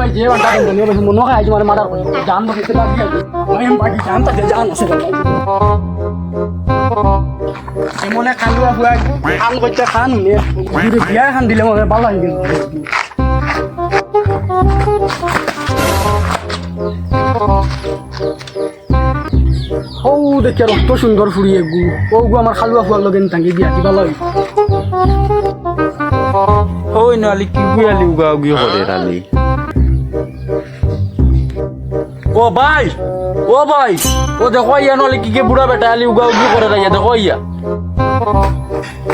ভাই, যে বান্টা দেন নিয়ে বসে মনে হয় আজ মানে মার্ডার করে জান বাকি খান্দুয়া ফুয়া, খান দিলে মনে ভালো লাগে ও দেখে রক্ত সুন্দর ফুরিয়ে গু ও গু, আমার খালুয়া ফুয়ার লগে টাঙ্গি বিয়া কিবা লয় ওই নালি, কি গুয়ালি উগা উগি করে রালি ও ভাই ও ভাই ও দেখো ইয়া নালি কি কে বুড়া বেটা আলি উগা উগি করে রাইয়া দেখো ইয়া।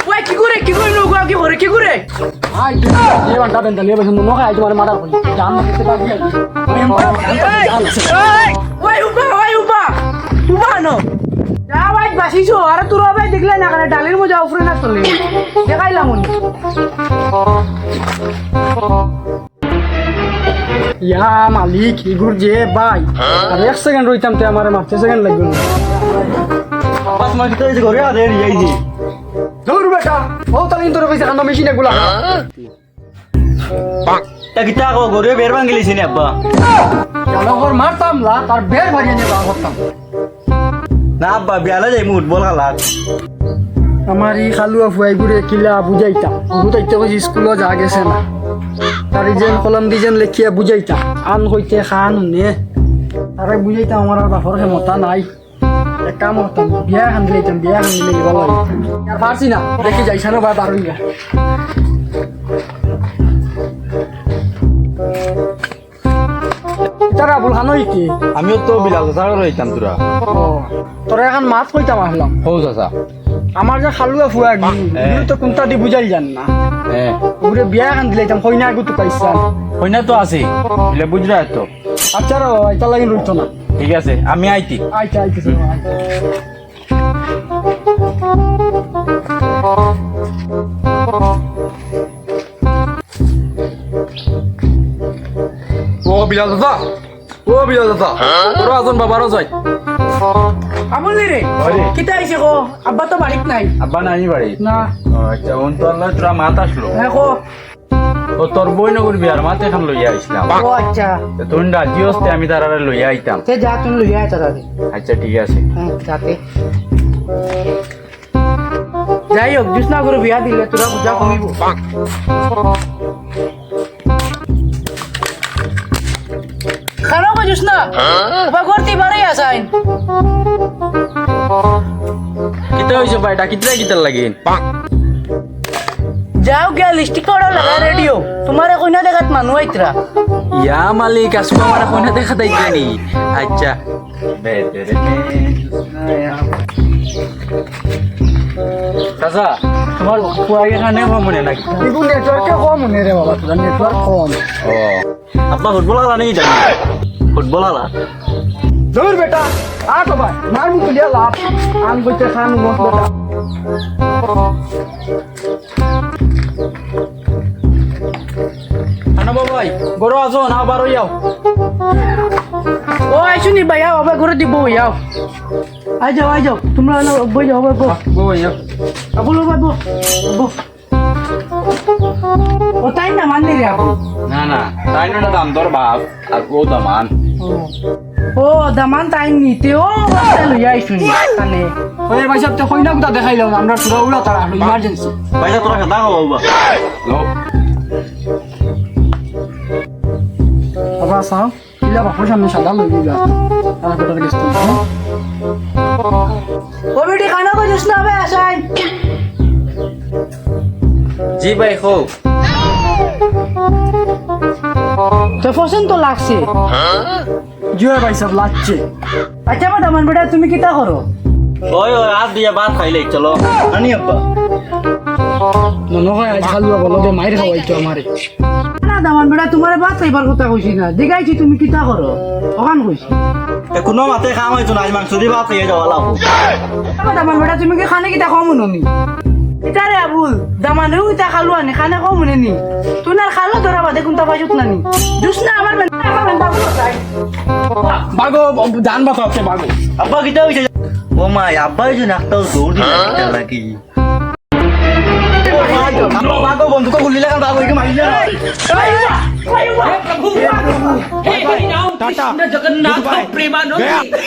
ওই কি করে কি করে লোক কি করে কি করে? আই যে বান্টা দেন নিয়ে বসে হয় আজ মানে মার্ডার করে জান তো কিছু বাকি আছে ভাই আমি বাকি জান তো জান আছে ওই উপা ওই উপা উপা নো যা ভাই বাসিছো আর তোর ভাই দেখলে না কারণ ডালের মজা উপরে না চলে। দেখাইলাম উনি। ইয়া মালিক, ইগুর যে ভাই। আর এক সেকেন্ড রইতাম তে আমার মারতে সেকেন্ড লাগবে না। মার কি তো করে আরে রিয়াই দি ধর বেটা, ও তাহলে তোর পয়সা কান্দ মেশিন এগুলা। তা কি তা করে বের ভাঙিলিছি নি আব্বা? জানকর মারতাম লা, তার বের নিয়ে বার করতাম। না আব্বা বিয়ালে যাই মুট বল খালা আমার ই খালুয়া ফুয়াই ঘুরে কিলা বুঝাইতাম। বুঝাইতে কইছি স্কুলও যা গেছে না। তার যেন কলম দি যেন লেখিয়া বুঝাইতাম আন হইতে খান নে। তারে বুঝাইতাম আমার আর বাপর ক্ষমতা নাই। এক কাম করতাম বিয়া খান দিলাইতাম বিয়া খান দিলে ভালো আর পারছি না দেখি যাইছা না বা পারুই না তারা আবুল খান হইতে আমিও তো বিলাল চাচা রইতাম তোরা তোরা এখন মাছ কইতাম আসলাম হৌ চাচা। আমার যে খালুয়া ফুয়া গিয়ে তো কোনটা দি বুঝাই জান না। হ্যাঁ। ওরে বিয়া খান দিলাইতাম কইনা আগু তো পাইছান কইনা তো আছে। বলে বুঝরা তো আচ্ছা রো এটা লাগি রইতো না। ঠিক আছে আমি আইতি। আইতা আইতেছে ও বিলাল চাচা ও বিলাল চাচা তোরা আজন বাবারও যাই আমল রে। কিতা আইছে কো? আব্বা তো বাড়িত নাই। আব্বা নাই বাড়ি না। আচ্ছা অন তো আল্লাহ তোরা মাত আসলো। হ্যাঁ কো। ও তোর বই নগর বিয়ার মাতে এখন লইয়া আইছিলাম ও আচ্ছা। তুমি রাজি হস্তে আমি তার লইয়া আইতাম। সে যা তুমি লইয়া আইতা দাদি আচ্ছা ঠিক আছে। হ্যাঁ যাতে। যাই হোক জুসনা করে বিয়া দিলে তোরা বুঝা কমিব খানো কো জুসনা বা করতে পারে আসাইন কিতা হইছে ভাই ডাকিতরা কিতার লাগিন যাও গিয়া লিস্টিক করা লাগা রেডিও তোমারে কইনা দেখাত মানুহ আইতরা ইয়া মালিক আসবা আমার কইনা দেখা দাইতে নি আচ্ছা চাচা তোমার ফুয়াগে এখানে মনে নাকি এগু নেটওয়ার্কে কম মনে রে বাবা তোরা নেটওয়ার্ক কম ও আপনার ফুটবল খেলা নেই জানি? ফুটবল খেলা ধর বেটা আ তো ভাই মার মুখ লিয়া লাভ আন কইতে খান মত বেটা। আনা বাবাই বড় আছো না বারো যাও। ও আইসু নি ভাই আও আবার ঘরে দিব যাও। আই যাও আই যাও তোমরা বই যাও বই বই যাও। আবুল বাবা বো বো ও তাই না মানলি রে আবু না না তাই না দাম দর বাপ আর ও দামান। ও দামান তাই নিতে। ও বাচ্চা লইয়া আইসু কানে ওই ভাই সাহেব তো কইনা গুতা দেখাইলাম আমরা পুরো উড়া তারা ইমার্জেন্সি পয়সা তোরা খেতা খাওয়া বাবা। লো বাবা সাহ ইলা বাপর সামনে সাদা লই গিয়া তারা বেটার গেস্ট ও বেটি জি ভাই হোক। তো পছন্দ তো লাগছে। জুয়া ভাই সাহেব লাগছে। আচ্ছা বা দামান বেটা তুমি কিতা করো? ওই ওই হাত দিয়ে ভাত খাইলে চলো। আনি আব্বা। মনে হয় আজ বলো দে মাইর খাওয়াইতো আমারে। না দামান বেটা তোমার বাদ খাইবার কথা কইছি না। জিগাইছি তুমি কিতা করো? ওখান কইছি। এ কোনো মাতে খাম না আজ মাংস দিয়ে ভাত খাইয়ে যাওয়া লাগবো। দামান বেটা তুমি কি খানে কিতা কম নি? ইতা রে আবুল দামানেও ইতা খালো আনি খানে কম নি না খালো ধরা বাদে কোনটা পাইছত নানি জুস না আমার বেটা আমার বলো তাই বাগো জান বাতাতে বাগো আব্বা কিটা হইছে ও মা আব্বা হইছে নাকটাও দৌড় লাগি আমরা বাগো বন্ধু তো গুলি লাগান বাগো আইবা আইবা টাটা জগন্নাথ প্রেমানন্দী